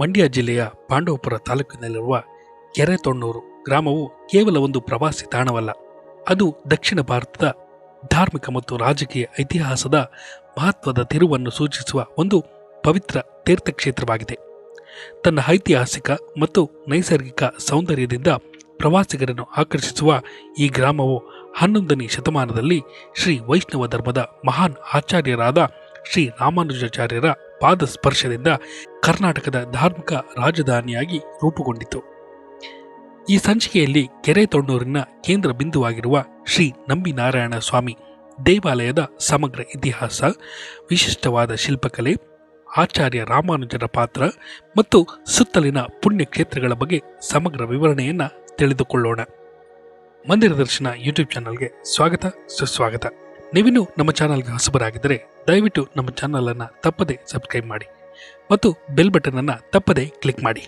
ಮಂಡ್ಯ ಜಿಲ್ಲೆಯ ಪಾಂಡವಪುರ ತಾಲೂಕಿನಲ್ಲಿರುವ ಕೆರೆತೊಣ್ಣೂರು ಗ್ರಾಮವು ಕೇವಲ ಒಂದು ಪ್ರವಾಸಿ ತಾಣವಲ್ಲ, ಅದು ದಕ್ಷಿಣ ಭಾರತದ ಧಾರ್ಮಿಕ ಮತ್ತು ರಾಜಕೀಯ ಇತಿಹಾಸದ ಮಹತ್ವದ ತಿರುವನ್ನು ಸೂಚಿಸುವ ಒಂದು ಪವಿತ್ರ ತೀರ್ಥಕ್ಷೇತ್ರವಾಗಿದೆ. ತನ್ನ ಐತಿಹಾಸಿಕ ಮತ್ತು ನೈಸರ್ಗಿಕ ಸೌಂದರ್ಯದಿಂದ ಪ್ರವಾಸಿಗರನ್ನು ಆಕರ್ಷಿಸುವ ಈ ಗ್ರಾಮವು ಹನ್ನೊಂದನೇ ಶತಮಾನದಲ್ಲಿ ಶ್ರೀ ವೈಷ್ಣವ ಧರ್ಮದ ಮಹಾನ್ ಆಚಾರ್ಯರಾದ ಶ್ರೀ ರಾಮಾನುಜಾಚಾರ್ಯರ ಪಾದ ಸ್ಪರ್ಶದಿಂದ ಕರ್ನಾಟಕದ ಧಾರ್ಮಿಕ ರಾಜಧಾನಿಯಾಗಿ ರೂಪುಗೊಂಡಿತು. ಈ ಸಂಚಿಕೆಯಲ್ಲಿ ಕೆರೆ ತೊಣ್ಣೂರಿನ ಕೇಂದ್ರ ಬಿಂದುವಾಗಿರುವ ಶ್ರೀ ನಂಬಿನಾರಾಯಣ ಸ್ವಾಮಿ ದೇವಾಲಯದ ಸಮಗ್ರ ಇತಿಹಾಸ, ವಿಶಿಷ್ಟವಾದ ಶಿಲ್ಪಕಲೆ, ಆಚಾರ್ಯ ರಾಮಾನುಜರ ಪಾತ್ರ ಮತ್ತು ಸುತ್ತಲಿನ ಪುಣ್ಯಕ್ಷೇತ್ರಗಳ ಬಗ್ಗೆ ಸಮಗ್ರ ವಿವರಣೆಯನ್ನು ತಿಳಿದುಕೊಳ್ಳೋಣ. ಮಂದಿರ ದರ್ಶನ ಯೂಟ್ಯೂಬ್ ಚಾನಲ್ಗೆ ಸ್ವಾಗತ, ಸುಸ್ವಾಗತ. ನೀವಿನ್ನೂ ನಮ್ಮ ಚಾನಲ್ಗೆ ಹೊಸಬರಾಗಿದ್ದರೆ ದಯವಿಟ್ಟು ನಮ್ಮ ಚಾನಲನ್ನು ತಪ್ಪದೆ ಸಬ್ಸ್ಕ್ರೈಬ್ ಮಾಡಿ ಮತ್ತು ಬೆಲ್ ಬಟನನ್ನು ತಪ್ಪದೆ ಕ್ಲಿಕ್ ಮಾಡಿ.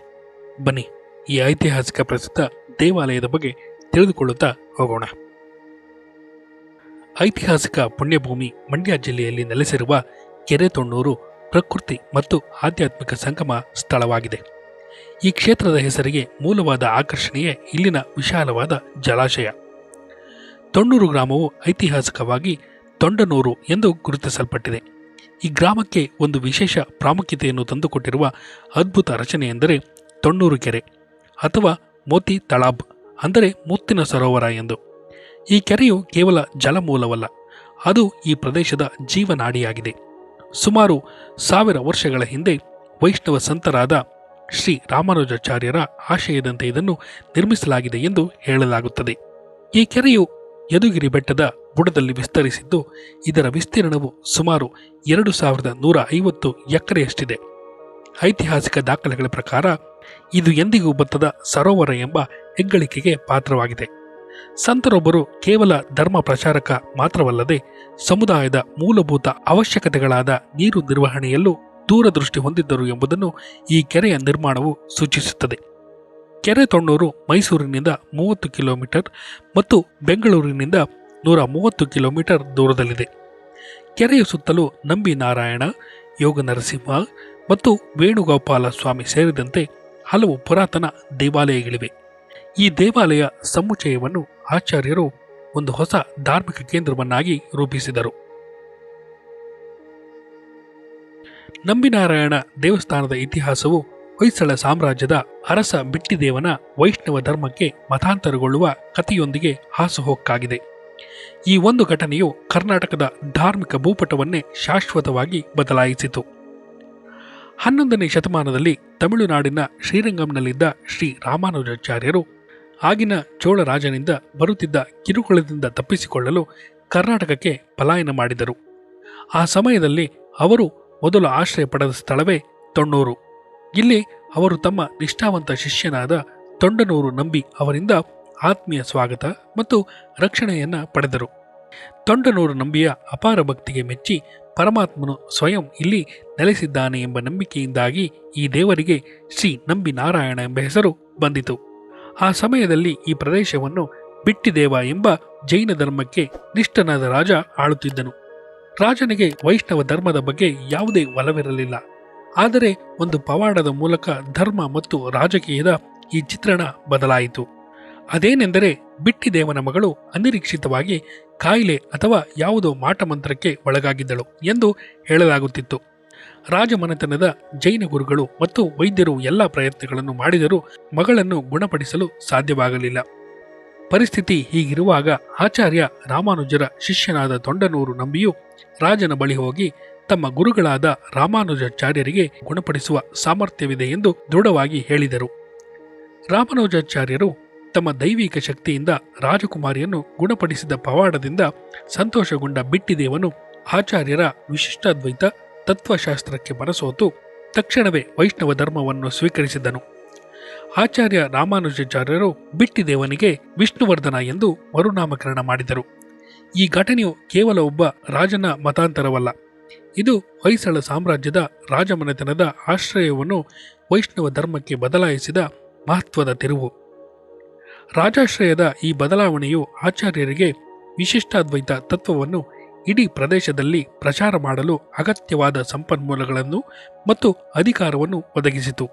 ಬನ್ನಿ, ಈ ಐತಿಹಾಸಿಕ ಪ್ರಸಿದ್ಧ ದೇವಾಲಯದ ಬಗ್ಗೆ ತಿಳಿದುಕೊಳ್ಳುತ್ತಾ ಹೋಗೋಣ. ಐತಿಹಾಸಿಕ ಪುಣ್ಯಭೂಮಿ ಮಂಡ್ಯ ಜಿಲ್ಲೆಯಲ್ಲಿ ನೆಲೆಸಿರುವ ಕೆರೆತೊಣ್ಣೂರು ಪ್ರಕೃತಿ ಮತ್ತು ಆಧ್ಯಾತ್ಮಿಕ ಸಂಗಮ ಸ್ಥಳವಾಗಿದೆ. ಈ ಕ್ಷೇತ್ರದ ಹೆಸರಿಗೆ ಮೂಲವಾದ ಆಕರ್ಷಣೆಯೇ ಇಲ್ಲಿನ ವಿಶಾಲವಾದ ಜಲಾಶಯ. ತೊಣ್ಣೂರು ಗ್ರಾಮವು ಐತಿಹಾಸಿಕವಾಗಿ ತೊಂಡನೂರು ಎಂದು ಗುರುತಿಸಲ್ಪಟ್ಟಿದೆ. ಈ ಗ್ರಾಮಕ್ಕೆ ಒಂದು ವಿಶೇಷ ಪ್ರಾಮುಖ್ಯತೆಯನ್ನು ತಂದುಕೊಟ್ಟಿರುವ ಅದ್ಭುತ ರಚನೆ ಎಂದರೆ ತೊಣ್ಣೂರು ಕೆರೆ ಅಥವಾ ಮೋತಿ ತಳಾಬ್ ಅಂದರೆ ಮುತ್ತಿನ ಸರೋವರ ಎಂದು. ಈ ಕೆರೆಯು ಕೇವಲ ಜಲಮೂಲವಲ್ಲ, ಅದು ಈ ಪ್ರದೇಶದ ಜೀವನಾಡಿಯಾಗಿದೆ. ಸುಮಾರು ಸಾವಿರ ವರ್ಷಗಳ ಹಿಂದೆ ವೈಷ್ಣವ ಸಂತರಾದ ಶ್ರೀ ರಾಮಾನುಜಾಚಾರ್ಯರ ಆಶಯದಂತೆ ಇದನ್ನು ನಿರ್ಮಿಸಲಾಗಿದೆ ಎಂದು ಹೇಳಲಾಗುತ್ತದೆ. ಈ ಕೆರೆಯು ಯದುಗಿರಿ ಬೆಟ್ಟದ ಬುಡದಲ್ಲಿ ವಿಸ್ತರಿಸಿದ್ದು, ಇದರ ವಿಸ್ತೀರ್ಣವು ಸುಮಾರು ಎರಡು ಸಾವಿರದ ನೂರ ಐವತ್ತು ಎಕರೆಯಷ್ಟಿದೆ. ಐತಿಹಾಸಿಕ ದಾಖಲೆಗಳ ಪ್ರಕಾರ, ಇದು ಎಂದಿಗೂ ಬತ್ತದ ಸರೋವರ ಎಂಬ ಹೆಗ್ಗಳಿಕೆಗೆ ಪಾತ್ರವಾಗಿದೆ. ಸಂತರೊಬ್ಬರು ಕೇವಲ ಧರ್ಮ ಪ್ರಚಾರಕ ಮಾತ್ರವಲ್ಲದೆ, ಸಮುದಾಯದ ಮೂಲಭೂತ ಅವಶ್ಯಕತೆಗಳಾದ ನೀರು ನಿರ್ವಹಣೆಯಲ್ಲೂ ದೂರದೃಷ್ಟಿ ಹೊಂದಿದ್ದರು ಎಂಬುದನ್ನು ಈ ಕೆರೆಯ ನಿರ್ಮಾಣವು ಸೂಚಿಸುತ್ತದೆ. ಕೆರೆ ತೊಣ್ಣೂರು ಮೈಸೂರಿನಿಂದ ಮೂವತ್ತು ಕಿಲೋಮೀಟರ್ ಮತ್ತು ಬೆಂಗಳೂರಿನಿಂದ ನೂರ ಮೂವತ್ತು ಕಿಲೋಮೀಟರ್ ದೂರದಲ್ಲಿದೆ. ಕೆರೆಯ ಸುತ್ತಲೂ ನಂಬಿ ನಾರಾಯಣ ಯೋಗ ನರಸಿಂಹ ಮತ್ತು ವೇಣುಗೋಪಾಲ ಸ್ವಾಮಿ ಸೇರಿದಂತೆ ಹಲವು ಪುರಾತನ ದೇವಾಲಯಗಳಿವೆ. ಈ ದೇವಾಲಯ ಸಮುಚ್ಚಯವನ್ನು ಆಚಾರ್ಯರು ಒಂದು ಹೊಸ ಧಾರ್ಮಿಕ ಕೇಂದ್ರವನ್ನಾಗಿ ರೂಪಿಸಿದರು. ನಂಬಿನಾರಾಯಣ ದೇವಸ್ಥಾನದ ಇತಿಹಾಸವು ಹೊಯ್ಸಳ ಸಾಮ್ರಾಜ್ಯದ ಅರಸ ಬಿಟ್ಟಿದೇವನ ವೈಷ್ಣವ ಧರ್ಮಕ್ಕೆ ಮತಾಂತರಗೊಳ್ಳುವ ಕಥೆಯೊಂದಿಗೆ ಹಾಸುಹೊಕ್ಕಾಗಿದೆ. ಈ ಒಂದು ಘಟನೆಯು ಕರ್ನಾಟಕದ ಧಾರ್ಮಿಕ ಭೂಪಟವನ್ನೇ ಶಾಶ್ವತವಾಗಿ ಬದಲಾಯಿಸಿತು. ಹನ್ನೊಂದನೇ ಶತಮಾನದಲ್ಲಿ ತಮಿಳುನಾಡಿನ ಶ್ರೀರಂಗಂನಲ್ಲಿದ್ದ ಶ್ರೀ ರಾಮಾನುಜಾಚಾರ್ಯರು ಆಗಿನ ಚೋಳರಾಜನಿಂದ ಬರುತ್ತಿದ್ದ ಕಿರುಕುಳದಿಂದ ತಪ್ಪಿಸಿಕೊಳ್ಳಲು ಕರ್ನಾಟಕಕ್ಕೆ ಪಲಾಯನ ಮಾಡಿದರು. ಆ ಸಮಯದಲ್ಲಿ ಅವರು ಮೊದಲು ಆಶ್ರಯ ಪಡೆದ ಸ್ಥಳವೇ ತೊಣ್ಣೂರು. ಇಲ್ಲಿ ಅವರು ತಮ್ಮ ನಿಷ್ಠಾವಂತ ಶಿಷ್ಯನಾದ ತೊಂಡನೂರು ನಂಬಿ ಅವರಿಂದ ಆತ್ಮೀಯ ಸ್ವಾಗತ ಮತ್ತು ರಕ್ಷಣೆಯನ್ನ ಪಡೆದರು. ತೊಂಡನೂರು ನಂಬಿಯ ಅಪಾರ ಭಕ್ತಿಗೆ ಮೆಚ್ಚಿ ಪರಮಾತ್ಮನು ಸ್ವಯಂ ಇಲ್ಲಿ ನೆಲೆಸಿದ್ದಾನೆ ಎಂಬ ನಂಬಿಕೆಯಿಂದಾಗಿ ಈ ದೇವರಿಗೆ ಶ್ರೀ ನಂಬಿ ನಾರಾಯಣ ಎಂಬ ಹೆಸರು ಬಂದಿತು. ಆ ಸಮಯದಲ್ಲಿ ಈ ಪ್ರದೇಶವನ್ನು ಬಿಟ್ಟಿದೇವ ಎಂಬ ಜೈನ ಧರ್ಮಕ್ಕೆ ನಿಷ್ಠನಾದ ರಾಜ ಆಳುತ್ತಿದ್ದನು. ರಾಜನಿಗೆ ವೈಷ್ಣವ ಧರ್ಮದ ಬಗ್ಗೆ ಯಾವುದೇ ಒಲವಿರಲಿಲ್ಲ. ಆದರೆ ಒಂದು ಪವಾಡದ ಮೂಲಕ ಧರ್ಮ ಮತ್ತು ರಾಜಕೀಯದ ಈ ಚಿತ್ರಣ ಬದಲಾಯಿತು. ಅದೇನೆಂದರೆ ಬಿಟ್ಟಿದೇವನ ಮಗಳು ಅನಿರೀಕ್ಷಿತವಾಗಿ ಕಾಯಿಲೆ ಅಥವಾ ಯಾವುದೋ ಮಾಟಮಂತ್ರಕ್ಕೆ ಒಳಗಾಗಿದ್ದಳು ಎಂದು ಹೇಳಲಾಗುತ್ತಿತ್ತು. ರಾಜಮನೆತನದ ಜೈನ ಗುರುಗಳು ಮತ್ತು ವೈದ್ಯರು ಎಲ್ಲ ಪ್ರಯತ್ನಗಳನ್ನು ಮಾಡಿದರೂ ಮಗಳನ್ನು ಗುಣಪಡಿಸಲು ಸಾಧ್ಯವಾಗಲಿಲ್ಲ. ಪರಿಸ್ಥಿತಿ ಹೀಗಿರುವಾಗ ಆಚಾರ್ಯ ರಾಮಾನುಜರ ಶಿಷ್ಯನಾದ ತೊಂಡನೂರು ನಂಬಿಯು ರಾಜನ ಬಳಿ ಹೋಗಿ ತಮ್ಮ ಗುರುಗಳಾದ ರಾಮಾನುಜಾಚಾರ್ಯರಿಗೆ ಗುಣಪಡಿಸುವ ಸಾಮರ್ಥ್ಯವಿದೆ ಎಂದು ದೃಢವಾಗಿ ಹೇಳಿದರು. ರಾಮಾನುಜಾಚಾರ್ಯರು ತಮ್ಮ ದೈವಿಕ ಶಕ್ತಿಯಿಂದ ರಾಜಕುಮಾರಿಯನ್ನು ಗುಣಪಡಿಸಿದ ಪವಾಡದಿಂದ ಸಂತೋಷಗೊಂಡ ಬಿಟ್ಟಿದೇವನು ಆಚಾರ್ಯರ ವಿಶಿಷ್ಟಾದ್ವೈತ ತತ್ವಶಾಸ್ತ್ರಕ್ಕೆ ಮನಸೋತು ತಕ್ಷಣವೇ ವೈಷ್ಣವ ಧರ್ಮವನ್ನು ಸ್ವೀಕರಿಸಿದನು. ಆಚಾರ್ಯ ರಾಮಾನುಜಾಚಾರ್ಯರು ಬಿಟ್ಟಿದೇವನಿಗೆ ವಿಷ್ಣುವರ್ಧನ ಎಂದು ಮರುನಾಮಕರಣ ಮಾಡಿದರು. ಈ ಘಟನೆಯು ಕೇವಲ ಒಬ್ಬ ರಾಜನ ಮತಾಂತರವಲ್ಲ. ಇದು ಹೊಯ್ಸಳ ಸಾಮ್ರಾಜ್ಯದ ರಾಜಮನೆತನದ ಆಶ್ರಯವನ್ನು ವೈಷ್ಣವ ಧರ್ಮಕ್ಕೆ ಬದಲಾಯಿಸಿದ ಮಹತ್ವದ ತಿರುವು. ರಾಜಾಶ್ರಯದ ಈ ಬದಲಾವಣೆಯು ಆಚಾರ್ಯರಿಗೆ ವಿಶಿಷ್ಟಾದ್ವೈತ ತತ್ವವನ್ನು ಇಡೀ ಪ್ರದೇಶದಲ್ಲಿ ಪ್ರಚಾರ ಮಾಡಲು ಅಗತ್ಯವಾದ ಸಂಪನ್ಮೂಲಗಳನ್ನು ಮತ್ತು ಅಧಿಕಾರವನ್ನು ಒದಗಿಸಿತು.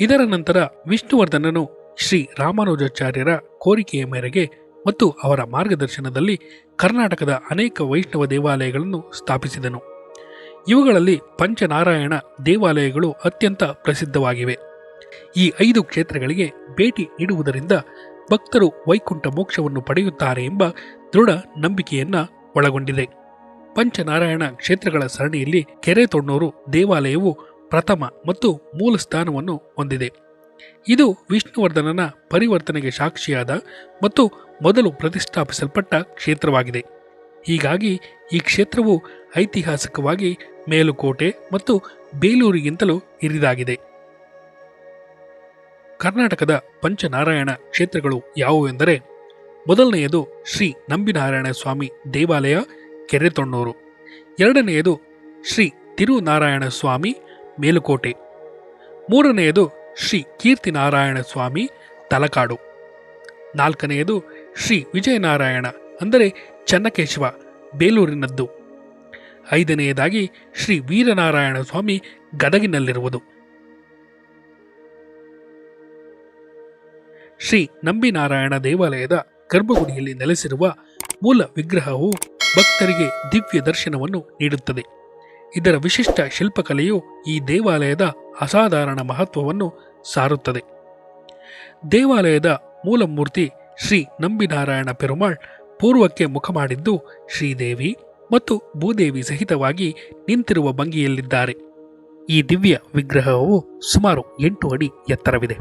ಇದರ ನಂತರ ವಿಷ್ಣುವರ್ಧನನು ಶ್ರೀ ರಾಮಾನುಜಾಚಾರ್ಯರ ಕೋರಿಕೆಯ ಮೇರೆಗೆ ಮತ್ತು ಅವರ ಮಾರ್ಗದರ್ಶನದಲ್ಲಿ ಕರ್ನಾಟಕದ ಅನೇಕ ವೈಷ್ಣವ ದೇವಾಲಯಗಳನ್ನು ಸ್ಥಾಪಿಸಿದನು. ಇವುಗಳಲ್ಲಿ ಪಂಚನಾರಾಯಣ ದೇವಾಲಯಗಳು ಅತ್ಯಂತ ಪ್ರಸಿದ್ಧವಾಗಿವೆ. ಈ ಐದು ಕ್ಷೇತ್ರಗಳಿಗೆ ಭೇಟಿ ನೀಡುವುದರಿಂದ ಭಕ್ತರು ವೈಕುಂಠ ಮೋಕ್ಷವನ್ನು ಪಡೆಯುತ್ತಾರೆ ಎಂಬ ದೃಢ ನಂಬಿಕೆಯನ್ನ ಒಳಗೊಂಡಿದೆ. ಪಂಚನಾರಾಯಣ ಕ್ಷೇತ್ರಗಳ ಸರಣಿಯಲ್ಲಿ ಕೆರೆ ತೊಣ್ಣೂರು ದೇವಾಲಯವು ಪ್ರಥಮ ಮತ್ತು ಮೂಲ ಸ್ಥಾನವನ್ನು ಹೊಂದಿದೆ. ಇದು ವಿಷ್ಣುವರ್ಧನನ ಪರಿವರ್ತನೆಗೆ ಸಾಕ್ಷಿಯಾದ ಮತ್ತು ಮೊದಲು ಪ್ರತಿಷ್ಠಾಪಿಸಲ್ಪಟ್ಟ ಕ್ಷೇತ್ರವಾಗಿದೆ. ಹೀಗಾಗಿ ಈ ಕ್ಷೇತ್ರವು ಐತಿಹಾಸಿಕವಾಗಿ ಮೇಲುಕೋಟೆ ಮತ್ತು ಬೇಲೂರಿಗಿಂತಲೂ ಹಿರಿದಾಗಿದೆ. ಕರ್ನಾಟಕದ ಪಂಚನಾರಾಯಣ ಕ್ಷೇತ್ರಗಳು ಯಾವುವೆಂದರೆ ಮೊದಲನೆಯದು ಶ್ರೀ ನಂಬಿನಾರಾಯಣ ಸ್ವಾಮಿ ದೇವಾಲಯ, ಕೆರೆತೊಣ್ಣೂರು. ಎರಡನೆಯದು ಶ್ರೀ ತಿರುನಾರಾಯಣ ಸ್ವಾಮಿ ಮೇಲುಕೋಟೆ. ಮೂರನೆಯದು ಶ್ರೀ ಕೀರ್ತಿನಾರಾಯಣ ಸ್ವಾಮಿ ತಲಕಾಡು. ನಾಲ್ಕನೆಯದು ಶ್ರೀ ವಿಜಯನಾರಾಯಣ ಅಂದರೆ ಚನ್ನಕೇಶವ, ಬೇಲೂರಿನದ್ದು. ಐದನೆಯದಾಗಿ ಶ್ರೀ ವೀರನಾರಾಯಣ ಸ್ವಾಮಿ ಗದಗಿನಲ್ಲಿರುವುದು. ಶ್ರೀ ನಂಬಿನಾರಾಯಣ ದೇವಾಲಯದ ಗರ್ಭಗುಡಿಯಲ್ಲಿ ನೆಲೆಸಿರುವ ಮೂಲ ವಿಗ್ರಹವು ಭಕ್ತರಿಗೆ ದಿವ್ಯ ದರ್ಶನವನ್ನು ನೀಡುತ್ತದೆ. ಇದರ ವಿಶಿಷ್ಟ ಶಿಲ್ಪಕಲೆಯು ಈ ದೇವಾಲಯದ ಅಸಾಧಾರಣ ಮಹತ್ವವನ್ನು ಸಾರುತ್ತದೆ. ದೇವಾಲಯದ ಮೂಲ ಮೂರ್ತಿ ಶ್ರೀ ನಂಬಿನಾರಾಯಣ ಪೆರುಮಾಳ್ ಪೂರ್ವಕ್ಕೆ ಮುಖ ಮಾಡಿದ್ದು ಶ್ರೀದೇವಿ ಮತ್ತು ಭೂದೇವಿ ಸಹಿತವಾಗಿ ನಿಂತಿರುವ ಭಂಗಿಯಲ್ಲಿದ್ದಾರೆ. ಈ ದಿವ್ಯ ವಿಗ್ರಹವು ಸುಮಾರು ಎಂಟು ಅಡಿ ಎತ್ತರವಿದೆ.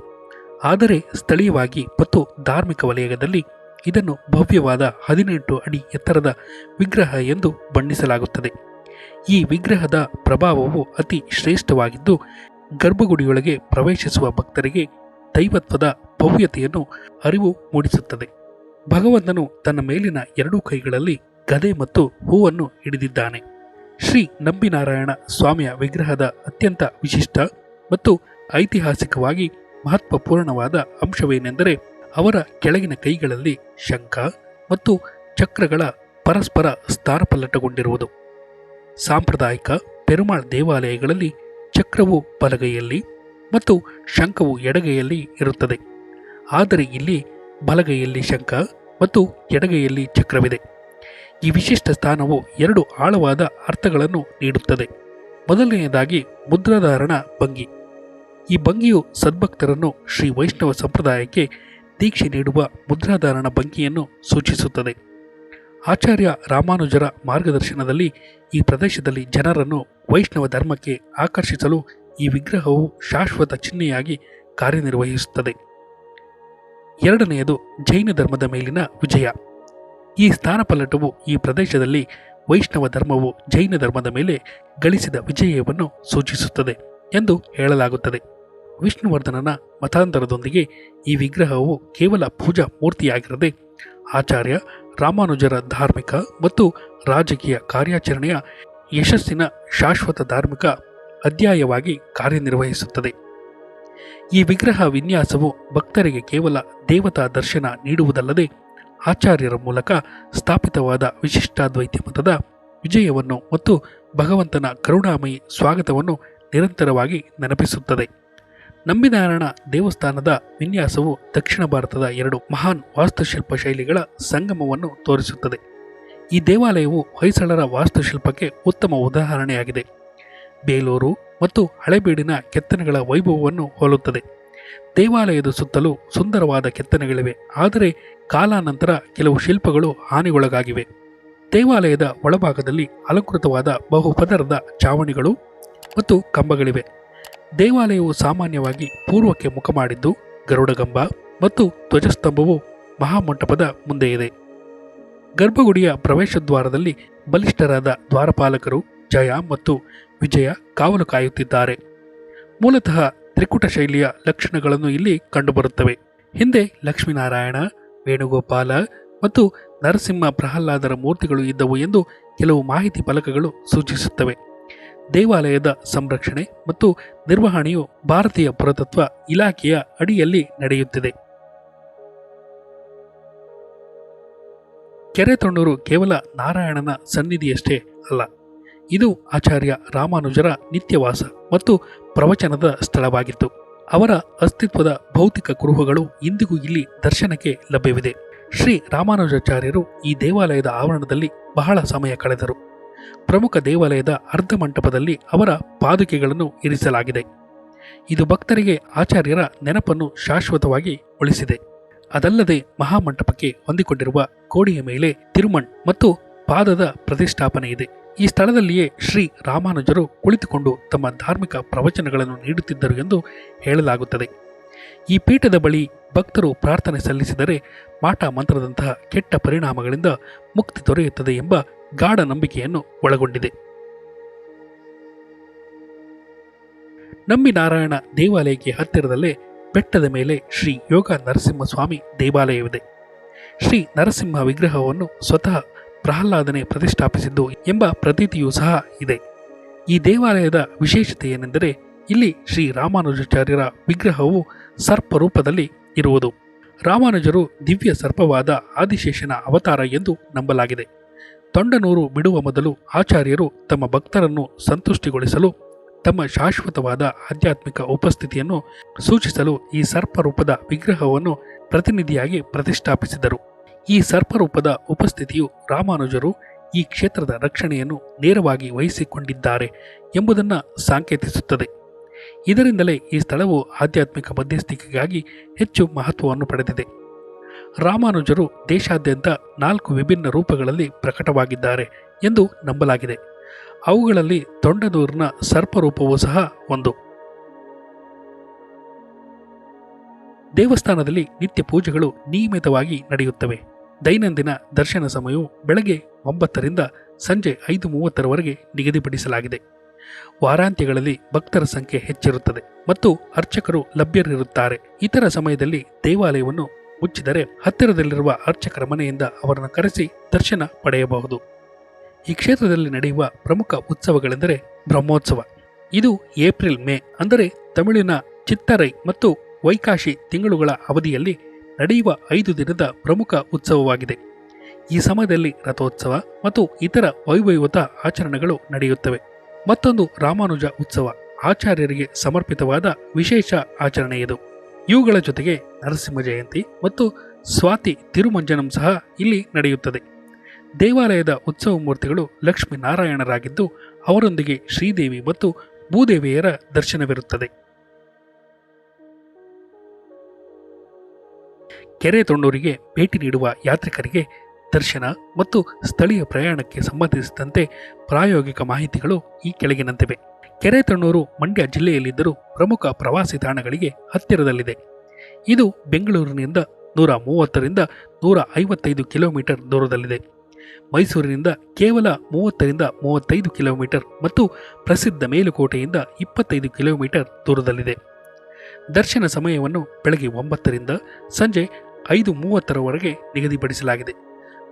ಆದರೆ ಸ್ಥಳೀಯವಾಗಿ ಮತ್ತು ಧಾರ್ಮಿಕ ವಲಯದಲ್ಲಿ ಇದನ್ನು ಭವ್ಯವಾದ ಹದಿನೆಂಟು ಅಡಿ ಎತ್ತರದ ವಿಗ್ರಹ ಎಂದು ಬಣ್ಣಿಸಲಾಗುತ್ತದೆ. ಈ ವಿಗ್ರಹದ ಪ್ರಭಾವವು ಅತಿ ಶ್ರೇಷ್ಠವಾಗಿದ್ದು, ಗರ್ಭಗುಡಿಯೊಳಗೆ ಪ್ರವೇಶಿಸುವ ಭಕ್ತರಿಗೆ ದೈವತ್ವದ ಭವ್ಯತೆಯನ್ನು ಅರಿವು ಮೂಡಿಸುತ್ತದೆ. ಭಗವಂತನು ತನ್ನ ಮೇಲಿನ ಎರಡೂ ಕೈಗಳಲ್ಲಿ ಗದೆ ಮತ್ತು ಹೂವನ್ನು ಹಿಡಿದಿದ್ದಾನೆ. ಶ್ರೀ ನಂಬಿನಾರಾಯಣ ಸ್ವಾಮಿಯ ವಿಗ್ರಹದ ಅತ್ಯಂತ ವಿಶಿಷ್ಟ ಮತ್ತು ಐತಿಹಾಸಿಕವಾಗಿ ಮಹತ್ವಪೂರ್ಣವಾದ ಅಂಶವೇನೆಂದರೆ ಅವರ ಕೆಳಗಿನ ಕೈಗಳಲ್ಲಿ ಶಂಖ ಮತ್ತು ಚಕ್ರಗಳ ಪರಸ್ಪರ ಸ್ಥಾನಪಲ್ಲಟಗೊಂಡಿರುವುದು. ಸಾಂಪ್ರದಾಯಿಕ ಪೆರುಮಾಳ್ ದೇವಾಲಯಗಳಲ್ಲಿ ಚಕ್ರವು ಬಲಗೈಯಲ್ಲಿ ಮತ್ತು ಶಂಖವು ಎಡಗೈಯಲ್ಲಿ ಇರುತ್ತದೆ. ಆದರೆ ಇಲ್ಲಿ ಬಲಗೈಯಲ್ಲಿ ಶಂಖ ಮತ್ತು ಎಡಗೈಯಲ್ಲಿ ಚಕ್ರವಿದೆ. ಈ ವಿಶಿಷ್ಟ ಸ್ಥಾನವು ಎರಡು ಆಳವಾದ ಅರ್ಥಗಳನ್ನು ನೀಡುತ್ತದೆ. ಮೊದಲನೆಯದಾಗಿ ಮುದ್ರಾಧಾರಣ ಭಂಗಿ. ಈ ಭಂಗಿಯು ಸದ್ಭಕ್ತರನ್ನು ಶ್ರೀ ವೈಷ್ಣವ ಸಂಪ್ರದಾಯಕ್ಕೆ ದೀಕ್ಷೆ ನೀಡುವ ಮುದ್ರಾಧಾರಣ ಭಂಗಿಯನ್ನು ಸೂಚಿಸುತ್ತದೆ. ಆಚಾರ್ಯ ರಾಮಾನುಜರ ಮಾರ್ಗದರ್ಶನದಲ್ಲಿ ಈ ಪ್ರದೇಶದಲ್ಲಿ ಜನರನ್ನು ವೈಷ್ಣವ ಧರ್ಮಕ್ಕೆ ಆಕರ್ಷಿಸಲು ಈ ವಿಗ್ರಹವು ಶಾಶ್ವತ ಚಿಹ್ನೆಯಾಗಿ ಕಾರ್ಯನಿರ್ವಹಿಸುತ್ತದೆ. ಎರಡನೆಯದು ಜೈನ ಧರ್ಮದ ಮೇಲಿನ ವಿಜಯ. ಈ ಸ್ಥಾನಪಲ್ಲಟವು ಈ ಪ್ರದೇಶದಲ್ಲಿ ವೈಷ್ಣವ ಧರ್ಮವು ಜೈನ ಧರ್ಮದ ಮೇಲೆ ಗಳಿಸಿದ ವಿಜಯವನ್ನು ಸೂಚಿಸುತ್ತದೆ ಎಂದು ಹೇಳಲಾಗುತ್ತದೆ. ವಿಷ್ಣುವರ್ಧನನ ಮತಾಂತರದೊಂದಿಗೆ ಈ ವಿಗ್ರಹವು ಕೇವಲ ಪೂಜಾ ಮೂರ್ತಿಯಾಗಿರದೆ ಆಚಾರ್ಯ, ರಾಮಾನುಜರ ಧಾರ್ಮಿಕ ಮತ್ತು ರಾಜಕೀಯ ಕಾರ್ಯಾಚರಣೆಯ ಯಶಸ್ಸಿನ ಶಾಶ್ವತ ಧಾರ್ಮಿಕ ಅಧ್ಯಾಯವಾಗಿ ಕಾರ್ಯನಿರ್ವಹಿಸುತ್ತದೆ. ಈ ವಿಗ್ರಹ ವಿನ್ಯಾಸವು ಭಕ್ತರಿಗೆ ಕೇವಲ ದೇವತಾ ದರ್ಶನ ನೀಡುವುದಲ್ಲದೆ ಆಚಾರ್ಯರ ಮೂಲಕ ಸ್ಥಾಪಿತವಾದ ವಿಶಿಷ್ಟಾದ್ವೈತ ಮತದ ವಿಜಯವನ್ನು ಮತ್ತು ಭಗವಂತನ ಕರುಣಾಮಯಿ ಸ್ವಾಗತವನ್ನು ನಿರಂತರವಾಗಿ ನೆನಪಿಸುತ್ತದೆ. ನಂಬಿನಾರಾಯಣ ದೇವಸ್ಥಾನದ ವಿನ್ಯಾಸವು ದಕ್ಷಿಣ ಭಾರತದ ಎರಡು ಮಹಾನ್ ವಾಸ್ತುಶಿಲ್ಪ ಶೈಲಿಗಳ ಸಂಗಮವನ್ನು ತೋರಿಸುತ್ತದೆ. ಈ ದೇವಾಲಯವು ಹೊಯ್ಸಳರ ವಾಸ್ತುಶಿಲ್ಪಕ್ಕೆ ಉತ್ತಮ ಉದಾಹರಣೆಯಾಗಿದೆ. ಬೇಲೂರು ಮತ್ತು ಹಳೆಬೀಡಿನ ಕೆತ್ತನೆಗಳ ವೈಭವವನ್ನು ಹೋಲುತ್ತದೆ. ದೇವಾಲಯದ ಸುತ್ತಲೂ ಸುಂದರವಾದ ಕೆತ್ತನೆಗಳಿವೆ. ಆದರೆ ಕಾಲಾನಂತರ ಕೆಲವು ಶಿಲ್ಪಗಳು ಹಾನಿಗೊಳಗಾಗಿವೆ. ದೇವಾಲಯದ ಒಳಭಾಗದಲ್ಲಿ ಅಲಂಕೃತವಾದ ಬಹುಪದರದ ಚಾವಣಿಗಳು ಮತ್ತು ಕಂಬಗಳಿವೆ. ದೇವಾಲಯವು ಸಾಮಾನ್ಯವಾಗಿ ಪೂರ್ವಕ್ಕೆ ಮುಖ ಮಾಡಿದ್ದು ಗರುಡಗಂಬ ಮತ್ತು ಧ್ವಜಸ್ತಂಭವು ಮಹಾಮಂಟಪದ ಮುಂದೆ ಇದೆ. ಗರ್ಭಗುಡಿಯ ಪ್ರವೇಶದ್ವಾರದಲ್ಲಿ ಬಲಿಷ್ಠರಾದ ದ್ವಾರಪಾಲಕರು ಜಯ ಮತ್ತು ವಿಜಯ ಕಾವಲು ಕಾಯುತ್ತಿದ್ದಾರೆ. ಮೂಲತಃ ತ್ರಿಕುಟ ಶೈಲಿಯ ಲಕ್ಷಣಗಳನ್ನು ಇಲ್ಲಿ ಕಂಡುಬರುತ್ತವೆ. ಹಿಂದೆ ಲಕ್ಷ್ಮೀನಾರಾಯಣ, ವೇಣುಗೋಪಾಲ ಮತ್ತು ನರಸಿಂಹ ಪ್ರಹ್ಲಾದರ ಮೂರ್ತಿಗಳು ಇದ್ದವು ಎಂದು ಕೆಲವು ಮಾಹಿತಿ ಫಲಕಗಳು ಸೂಚಿಸುತ್ತವೆ. ದೇವಾಲಯದ ಸಂರಕ್ಷಣೆ ಮತ್ತು ನಿರ್ವಹಣೆಯು ಭಾರತೀಯ ಪುರಾತತ್ವ ಇಲಾಖೆಯ ಅಡಿಯಲ್ಲಿ ನಡೆಯುತ್ತಿದೆ. ಕೆರೆತೊಣ್ಣೂರು ಕೇವಲ ನಾರಾಯಣನ ಸನ್ನಿಧಿಯಷ್ಟೇ ಅಲ್ಲ. ಇದು ಆಚಾರ್ಯ ರಾಮಾನುಜರ ನಿತ್ಯವಾಸ ಮತ್ತು ಪ್ರವಚನದ ಸ್ಥಳವಾಗಿತ್ತು. ಅವರ ಅಸ್ತಿತ್ವದ ಭೌತಿಕ ಕುರುಹುಗಳು ಇಂದಿಗೂ ಇಲ್ಲಿ ದರ್ಶನಕ್ಕೆ ಲಭ್ಯವಿದೆ. ಶ್ರೀ ರಾಮಾನುಜಾಚಾರ್ಯರು ಈ ದೇವಾಲಯದ ಆವರಣದಲ್ಲಿ ಬಹಳ ಸಮಯ ಕಳೆದರು. ಪ್ರಮುಖ ದೇವಾಲಯದ ಅರ್ಧ ಮಂಟಪದಲ್ಲಿ ಅವರ ಪಾದುಕೆಗಳನ್ನು ಇರಿಸಲಾಗಿದೆ. ಇದು ಭಕ್ತರಿಗೆ ಆಚಾರ್ಯರ ನೆನಪನ್ನು ಶಾಶ್ವತವಾಗಿ ಉಳಿಸಿದೆ. ಅದಲ್ಲದೆ ಮಹಾಮಂಟಪಕ್ಕೆ ಹೊಂದಿಕೊಂಡಿರುವ ಕೋಡಿಯ ಮೇಲೆ ತಿರುಮಣ್ ಮತ್ತು ಪಾದದ ಪ್ರತಿಷ್ಠಾಪನೆ ಇದೆ. ಈ ಸ್ಥಳದಲ್ಲಿಯೇ ಶ್ರೀ ರಾಮಾನುಜರು ಕುಳಿತುಕೊಂಡು ತಮ್ಮ ಧಾರ್ಮಿಕ ಪ್ರವಚನಗಳನ್ನು ನೀಡುತ್ತಿದ್ದರು ಎಂದು ಹೇಳಲಾಗುತ್ತದೆ. ಈ ಪೀಠದ ಬಳಿ ಭಕ್ತರು ಪ್ರಾರ್ಥನೆ ಸಲ್ಲಿಸಿದರೆ ಮಾಟ ಮಂತ್ರದಂತಹ ಕೆಟ್ಟ ಪರಿಣಾಮಗಳಿಂದ ಮುಕ್ತಿ ದೊರೆಯುತ್ತದೆ ಎಂಬ ಗಾಢ ನಂಬಿಕೆಯನ್ನು ಒಳಗೊಂಡಿದೆ. ನಂಬಿ ನಾರಾಯಣ ದೇವಾಲಯಕ್ಕೆ ಹತ್ತಿರದಲ್ಲೇ ಬೆಟ್ಟದ ಮೇಲೆ ಶ್ರೀ ಯೋಗ ನರಸಿಂಹಸ್ವಾಮಿ ದೇವಾಲಯವಿದೆ. ಶ್ರೀ ನರಸಿಂಹ ವಿಗ್ರಹವನ್ನು ಸ್ವತಃ ಪ್ರಹ್ಲಾದನೆ ಪ್ರತಿಷ್ಠಾಪಿಸಿದ್ದು ಎಂಬ ಪ್ರತೀತಿಯೂ ಸಹ ಇದೆ. ಈ ದೇವಾಲಯದ ವಿಶೇಷತೆ ಏನೆಂದರೆ ಇಲ್ಲಿ ಶ್ರೀ ರಾಮಾನುಜಾಚಾರ್ಯರ ವಿಗ್ರಹವು ಸರ್ಪ ರೂಪದಲ್ಲಿ ಇರುವುದು. ರಾಮಾನುಜರು ದಿವ್ಯ ಸರ್ಪವಾದ ಆದಿಶೇಷನ ಅವತಾರ ಎಂದು ನಂಬಲಾಗಿದೆ. ತೊಂಡನೂರು ಬಿಡುವ ಮೊದಲು ಆಚಾರ್ಯರು ತಮ್ಮ ಭಕ್ತರನ್ನು ಸಂತುಷ್ಟಿಗೊಳಿಸಲು, ತಮ್ಮ ಶಾಶ್ವತವಾದ ಆಧ್ಯಾತ್ಮಿಕ ಉಪಸ್ಥಿತಿಯನ್ನು ಸೂಚಿಸಲು ಈ ಸರ್ಪರೂಪದ ವಿಗ್ರಹವನ್ನು ಪ್ರತಿನಿಧಿಯಾಗಿ ಪ್ರತಿಷ್ಠಾಪಿಸಿದರು. ಈ ಸರ್ಪರೂಪದ ಉಪಸ್ಥಿತಿಯು ರಾಮಾನುಜರು ಈ ಕ್ಷೇತ್ರದ ರಕ್ಷಣೆಯನ್ನು ನೇರವಾಗಿ ವಹಿಸಿಕೊಂಡಿದ್ದಾರೆ ಎಂಬುದನ್ನು ಸಾಂಕೇತಿಸುತ್ತದೆ. ಇದರಿಂದಲೇ ಈ ಸ್ಥಳವು ಆಧ್ಯಾತ್ಮಿಕ ಮಧ್ಯಸ್ಥಿಕೆಗಾಗಿ ಹೆಚ್ಚು ಮಹತ್ವವನ್ನು ಪಡೆದಿದೆ. ರಾಮಾನುಜರು ದೇಶಾದ್ಯಂತ ನಾಲ್ಕು ವಿಭಿನ್ನ ರೂಪಗಳಲ್ಲಿ ಪ್ರಕಟವಾಗಿದ್ದಾರೆ ಎಂದು ನಂಬಲಾಗಿದೆ. ಅವುಗಳಲ್ಲಿ ತೊಂಡದೂರಿನ ಸರ್ಪರೂಪವೂ ಸಹ ಒಂದು. ದೇವಸ್ಥಾನದಲ್ಲಿ ನಿತ್ಯ ಪೂಜೆಗಳು ನಿಯಮಿತವಾಗಿ ನಡೆಯುತ್ತವೆ. ದೈನಂದಿನ ದರ್ಶನ ಸಮಯವು ಬೆಳಗ್ಗೆ ಒಂಬತ್ತರಿಂದ ಸಂಜೆ ಐದು ಮೂವತ್ತರವರೆಗೆ ನಿಗದಿಪಡಿಸಲಾಗಿದೆ. ವಾರಾಂತ್ಯಗಳಲ್ಲಿ ಭಕ್ತರ ಸಂಖ್ಯೆ ಹೆಚ್ಚಿರುತ್ತದೆ ಮತ್ತು ಅರ್ಚಕರು ಲಭ್ಯರಿರುತ್ತಾರೆ. ಇತರ ಸಮಯದಲ್ಲಿ ದೇವಾಲಯವನ್ನು ಮುಚ್ಚಿದರೆ ಹತ್ತಿರದಲ್ಲಿರುವ ಅರ್ಚಕರ ಮನೆಯಿಂದ ಅವರನ್ನು ಕರೆಸಿ ದರ್ಶನ ಪಡೆಯಬಹುದು. ಈ ಕ್ಷೇತ್ರದಲ್ಲಿ ನಡೆಯುವ ಪ್ರಮುಖ ಉತ್ಸವಗಳೆಂದರೆ ಬ್ರಹ್ಮೋತ್ಸವ. ಇದು ಏಪ್ರಿಲ್ ಮೇ ಅಂದರೆ ತಮಿಳಿನ ಚಿತ್ತರೈ ಮತ್ತು ವೈಕಾಶಿ ತಿಂಗಳುಗಳ ಅವಧಿಯಲ್ಲಿ ನಡೆಯುವ ಐದು ದಿನದ ಪ್ರಮುಖ ಉತ್ಸವವಾಗಿದೆ. ಈ ಸಮಯದಲ್ಲಿ ರಥೋತ್ಸವ ಮತ್ತು ಇತರ ವೈವೈವತ ಆಚರಣೆಗಳು ನಡೆಯುತ್ತವೆ. ಮತ್ತೊಂದು ರಾಮಾನುಜ ಉತ್ಸವ, ಆಚಾರ್ಯರಿಗೆ ಸಮರ್ಪಿತವಾದ ವಿಶೇಷ ಆಚರಣೆ ಇದು. ಇವುಗಳ ಜೊತೆಗೆ ನರಸಿಂಹ ಜಯಂತಿ ಮತ್ತು ಸ್ವಾತಿ ತಿರುಮಂಜನಂ ಸಹ ಇಲ್ಲಿ ನಡೆಯುತ್ತದೆ. ದೇವಾಲಯದ ಉತ್ಸವ ಮೂರ್ತಿಗಳು ಲಕ್ಷ್ಮೀನಾರಾಯಣರಾಗಿದ್ದು, ಅವರೊಂದಿಗೆ ಶ್ರೀದೇವಿ ಮತ್ತು ಭೂದೇವಿಯರ ದರ್ಶನವಿರುತ್ತದೆ. ಕೆರೆ ತೊಣ್ಣೂರಿಗೆ ಭೇಟಿ ನೀಡುವ ಯಾತ್ರಿಕರಿಗೆ ದರ್ಶನ ಮತ್ತು ಸ್ಥಳೀಯ ಪ್ರಯಾಣಕ್ಕೆ ಸಂಬಂಧಿಸಿದಂತೆ ಪ್ರಾಯೋಗಿಕ ಮಾಹಿತಿಗಳು ಈ ಕೆಳಗಿನಂತಿವೆ. ಕೆರೆ ತಣ್ಣೂರು ಮಂಡ್ಯ ಜಿಲ್ಲೆಯಲ್ಲಿದ್ದರೂ ಪ್ರಮುಖ ಪ್ರವಾಸಿ ತಾಣಗಳಿಗೆ ಹತ್ತಿರದಲ್ಲಿದೆ. ಇದು ಬೆಂಗಳೂರಿನಿಂದ ನೂರ ಮೂವತ್ತರಿಂದ ನೂರ ಐವತ್ತೈದು ಕಿಲೋಮೀಟರ್ ದೂರದಲ್ಲಿದೆ. ಮೈಸೂರಿನಿಂದ ಕೇವಲ ಮೂವತ್ತರಿಂದ ಮೂವತ್ತೈದು ಕಿಲೋಮೀಟರ್ ಮತ್ತು ಪ್ರಸಿದ್ಧ ಮೇಲುಕೋಟೆಯಿಂದ ಇಪ್ಪತ್ತೈದು ಕಿಲೋಮೀಟರ್ ದೂರದಲ್ಲಿದೆ. ದರ್ಶನ ಸಮಯವನ್ನು ಬೆಳಗ್ಗೆ ಒಂಬತ್ತರಿಂದ ಸಂಜೆ ಐದು ಮೂವತ್ತರವರೆಗೆ ನಿಗದಿಪಡಿಸಲಾಗಿದೆ.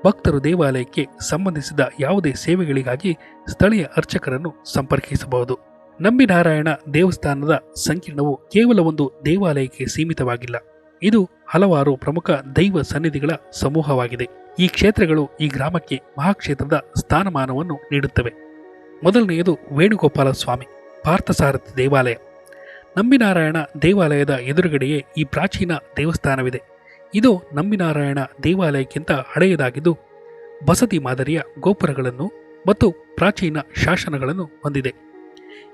ಭಕ್ತರು ದೇವಾಲಯಕ್ಕೆ ಸಂಬಂಧಿಸಿದ ಯಾವುದೇ ಸೇವೆಗಳಿಗಾಗಿ ಸ್ಥಳೀಯ ಅರ್ಚಕರನ್ನು ಸಂಪರ್ಕಿಸಬಹುದು. ನಂಬಿನಾರಾಯಣ ದೇವಸ್ಥಾನದ ಸಂಕೀರ್ಣವು ಕೇವಲ ಒಂದು ದೇವಾಲಯಕ್ಕೆ ಸೀಮಿತವಾಗಿಲ್ಲ. ಇದು ಹಲವಾರು ಪ್ರಮುಖ ದೈವ ಸನ್ನಿಧಿಗಳ ಸಮೂಹವಾಗಿದೆ. ಈ ಕ್ಷೇತ್ರಗಳು ಈ ಗ್ರಾಮಕ್ಕೆ ಮಹಾಕ್ಷೇತ್ರದ ಸ್ಥಾನಮಾನವನ್ನು ನೀಡುತ್ತವೆ. ಮೊದಲನೆಯದು ವೇಣುಗೋಪಾಲ ಸ್ವಾಮಿ ಪಾರ್ಥಸಾರಥಿ ದೇವಾಲಯ. ನಂಬಿನಾರಾಯಣ ದೇವಾಲಯದ ಎದುರುಗಡೆಯೇ ಈ ಪ್ರಾಚೀನ ದೇವಸ್ಥಾನವಿದೆ. ಇದು ನಂಬಿನಾರಾಯಣ ದೇವಾಲಯಕ್ಕಿಂತ ಹಳೆಯದಾಗಿದ್ದು, ಬಸದಿ ಮಾದರಿಯ ಗೋಪುರಗಳನ್ನು ಮತ್ತು ಪ್ರಾಚೀನ ಶಾಸನಗಳನ್ನು ಹೊಂದಿದೆ.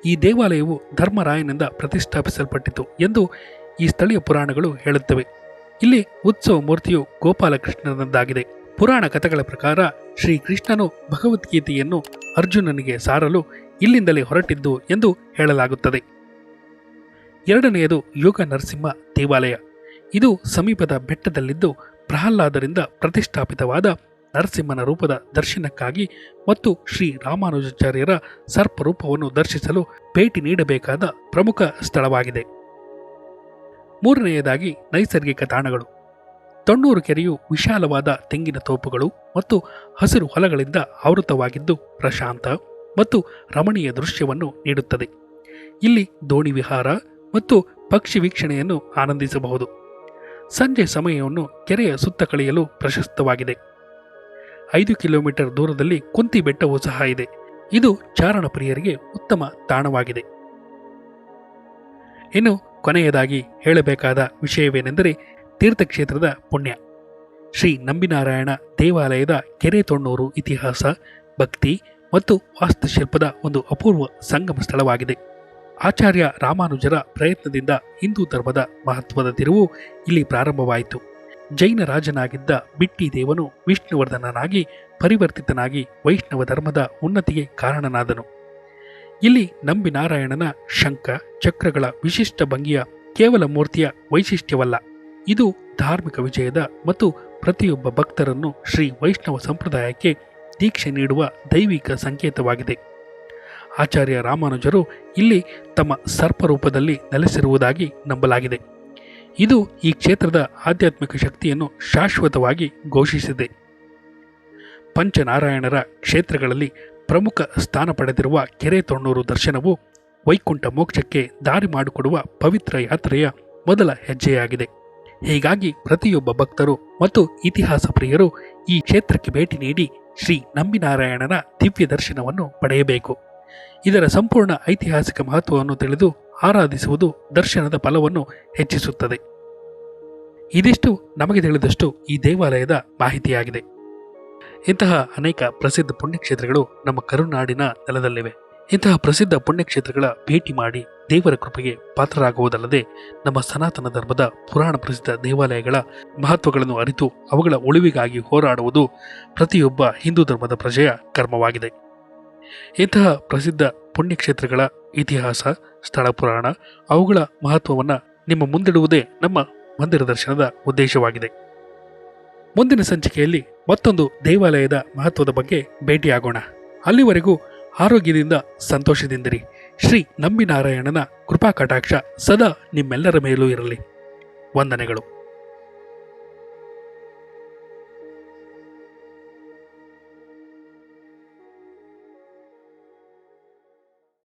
ಈ ದೇವಾಲಯವು ಧರ್ಮರಾಯನಿಂದ ಪ್ರತಿಷ್ಠಾಪಿಸಲ್ಪಟ್ಟಿತು ಎಂದು ಈ ಸ್ಥಳೀಯ ಪುರಾಣಗಳು ಹೇಳುತ್ತವೆ. ಇಲ್ಲಿ ಉತ್ಸವ ಮೂರ್ತಿಯು ಗೋಪಾಲಕೃಷ್ಣನದ್ದಾಗಿದೆ. ಪುರಾಣ ಕಥೆಗಳ ಪ್ರಕಾರ ಶ್ರೀಕೃಷ್ಣನು ಭಗವದ್ಗೀತೆಯನ್ನು ಅರ್ಜುನನಿಗೆ ಸಾರಲು ಇಲ್ಲಿಂದಲೇ ಹೊರಟಿದ್ದು ಎಂದು ಹೇಳಲಾಗುತ್ತದೆ. ಎರಡನೆಯದು ಯೋಗ ನರಸಿಂಹ ದೇವಾಲಯ. ಇದು ಸಮೀಪದ ಬೆಟ್ಟದಲ್ಲಿದ್ದು ಪ್ರಹ್ಲಾದರಿಂದ ಪ್ರತಿಷ್ಠಾಪಿತವಾದ ನರಸಿಂಹನ ರೂಪದ ದರ್ಶನಕ್ಕಾಗಿ ಮತ್ತು ಶ್ರೀ ರಾಮಾನುಜಾಚಾರ್ಯರ ಸರ್ಪರೂಪವನ್ನು ದರ್ಶಿಸಲು ಭೇಟಿ ನೀಡಬೇಕಾದ ಪ್ರಮುಖ ಸ್ಥಳವಾಗಿದೆ. ಮೂರನೆಯದಾಗಿ ನೈಸರ್ಗಿಕ ತಾಣಗಳು. ತೊಣ್ಣೂರು ಕೆರೆಯು ವಿಶಾಲವಾದ ತೆಂಗಿನ ತೋಪುಗಳು ಮತ್ತು ಹಸಿರು ಹೊಲಗಳಿಂದ ಆವೃತವಾಗಿದ್ದು ಪ್ರಶಾಂತ ಮತ್ತು ರಮಣೀಯ ದೃಶ್ಯವನ್ನು ನೀಡುತ್ತದೆ. ಇಲ್ಲಿ ದೋಣಿ ವಿಹಾರ ಮತ್ತು ಪಕ್ಷಿ ವೀಕ್ಷಣೆಯನ್ನು ಆನಂದಿಸಬಹುದು. ಸಂಜೆ ಸಮಯವನ್ನು ಕೆರೆಯ ಸುತ್ತ ಕಳೆಯಲು ಪ್ರಶಸ್ತವಾಗಿದೆ. ಐದು ಕಿಲೋಮೀಟರ್ ದೂರದಲ್ಲಿ ಕುಂತಿ ಬೆಟ್ಟವೂ ಸಹ ಇದೆ. ಇದು ಚಾರಣ ಪ್ರಿಯರಿಗೆ ಉತ್ತಮ ತಾಣವಾಗಿದೆ. ಇನ್ನು ಕೊನೆಯದಾಗಿ ಹೇಳಬೇಕಾದ ವಿಷಯವೇನೆಂದರೆ ತೀರ್ಥಕ್ಷೇತ್ರದ ಪುಣ್ಯ. ಶ್ರೀ ನಂಬಿನಾರಾಯಣ ದೇವಾಲಯದ ಕೆರೆ ತೊಣ್ಣೂರು ಇತಿಹಾಸ, ಭಕ್ತಿ ಮತ್ತು ವಾಸ್ತುಶಿಲ್ಪದ ಒಂದು ಅಪೂರ್ವ ಸಂಗಮ ಸ್ಥಳವಾಗಿದೆ. ಆಚಾರ್ಯ ರಾಮಾನುಜರ ಪ್ರಯತ್ನದಿಂದ ಹಿಂದೂ ಧರ್ಮದ ಮಹತ್ವದ ತಿರುವು ಇಲ್ಲಿ ಪ್ರಾರಂಭವಾಯಿತು. ಜೈನ ರಾಜನಾಗಿದ್ದ ಬಿಟ್ಟಿ ದೇವನು ವಿಷ್ಣುವರ್ಧನನಾಗಿ ಪರಿವರ್ತಿತನಾಗಿ ವೈಷ್ಣವ ಧರ್ಮದ ಉನ್ನತಿಗೆ ಕಾರಣನಾದನು. ಇಲ್ಲಿ ನಂಬಿನಾರಾಯಣನ ಶಂಖ, ಚಕ್ರಗಳ ವಿಶಿಷ್ಟ ಭಂಗಿಯ ಕೇವಲ ಮೂರ್ತಿಯ ವೈಶಿಷ್ಟ್ಯವಲ್ಲ. ಇದು ಧಾರ್ಮಿಕ ವಿಜಯದ ಮತ್ತು ಪ್ರತಿಯೊಬ್ಬ ಭಕ್ತರನ್ನು ಶ್ರೀ ವೈಷ್ಣವ ಸಂಪ್ರದಾಯಕ್ಕೆ ದೀಕ್ಷೆ ನೀಡುವ ದೈವಿಕ ಸಂಕೇತವಾಗಿದೆ. ಆಚಾರ್ಯ ರಾಮಾನುಜರು ಇಲ್ಲಿ ತಮ್ಮ ಸರ್ಪರೂಪದಲ್ಲಿ ನೆಲೆಸಿರುವುದಾಗಿ ನಂಬಲಾಗಿದೆ. ಇದು ಈ ಕ್ಷೇತ್ರದ ಆಧ್ಯಾತ್ಮಿಕ ಶಕ್ತಿಯನ್ನು ಶಾಶ್ವತವಾಗಿ ಘೋಷಿಸಿದೆ. ಪಂಚನಾರಾಯಣರ ಕ್ಷೇತ್ರಗಳಲ್ಲಿ ಪ್ರಮುಖ ಸ್ಥಾನ ಪಡೆದಿರುವ ಕೆರೆ ತೊಣ್ಣೂರು ದರ್ಶನವು ವೈಕುಂಠ ಮೋಕ್ಷಕ್ಕೆ ದಾರಿ ಮಾಡಿಕೊಡುವ ಪವಿತ್ರ ಯಾತ್ರೆಯ ಮೊದಲ ಹೆಜ್ಜೆಯಾಗಿದೆ. ಹೀಗಾಗಿ ಪ್ರತಿಯೊಬ್ಬ ಭಕ್ತರು ಮತ್ತು ಇತಿಹಾಸ ಪ್ರಿಯರು ಈ ಕ್ಷೇತ್ರಕ್ಕೆ ಭೇಟಿ ನೀಡಿ ಶ್ರೀ ನಂಬಿನಾರಾಯಣನ ದಿವ್ಯ ದರ್ಶನವನ್ನು ಪಡೆಯಬೇಕು. ಇದರ ಸಂಪೂರ್ಣ ಐತಿಹಾಸಿಕ ಮಹತ್ವವನ್ನು ತಿಳಿದು ಆರಾಧಿಸುವುದು ದರ್ಶನದ ಫಲವನ್ನು ಹೆಚ್ಚಿಸುತ್ತದೆ. ಇದಿಷ್ಟು ನಮಗೆ ತಿಳಿದಷ್ಟು ಈ ದೇವಾಲಯದ ಮಾಹಿತಿಯಾಗಿದೆ. ಇಂತಹ ಅನೇಕ ಪ್ರಸಿದ್ಧ ಪುಣ್ಯಕ್ಷೇತ್ರಗಳು ನಮ್ಮ ಕರುನಾಡಿನ ನೆಲದಲ್ಲಿವೆ. ಇಂತಹ ಪ್ರಸಿದ್ಧ ಪುಣ್ಯಕ್ಷೇತ್ರಗಳ ಭೇಟಿ ಮಾಡಿ ದೇವರ ಕೃಪೆಗೆ ಪಾತ್ರರಾಗುವುದಲ್ಲದೆ ನಮ್ಮ ಸನಾತನ ಧರ್ಮದ ಪುರಾಣ ಪ್ರಸಿದ್ಧ ದೇವಾಲಯಗಳ ಮಹತ್ವಗಳನ್ನು ಅರಿತು ಅವುಗಳ ಉಳಿವಿಗಾಗಿ ಹೋರಾಡುವುದು ಪ್ರತಿಯೊಬ್ಬ ಹಿಂದೂ ಧರ್ಮದ ಪ್ರಜೆಯ ಕರ್ಮವಾಗಿದೆ. ಇಂತಹ ಪ್ರಸಿದ್ಧ ಪುಣ್ಯಕ್ಷೇತ್ರಗಳ ಇತಿಹಾಸ, ಸ್ಥಳ ಪುರಾಣ, ಅವುಗಳ ಮಹತ್ವವನ್ನು ನಿಮ್ಮ ಮುಂದಿಡುವುದೇ ನಮ್ಮ ಮಂದಿರ ದರ್ಶನದ ಉದ್ದೇಶವಾಗಿದೆ. ಮುಂದಿನ ಸಂಚಿಕೆಯಲ್ಲಿ ಮತ್ತೊಂದು ದೇವಾಲಯದ ಮಹತ್ವದ ಬಗ್ಗೆ ಭೇಟಿಯಾಗೋಣ. ಅಲ್ಲಿವರೆಗೂ ಆರೋಗ್ಯದಿಂದ ಸಂತೋಷದಿಂದಿರಿ. ಶ್ರೀ ನಂಬಿನಾರಾಯಣನ ಕೃಪಾ ಕಟಾಕ್ಷ ಸದಾ ನಿಮ್ಮೆಲ್ಲರ ಮೇಲೂ ಇರಲಿ. ವಂದನೆಗಳು.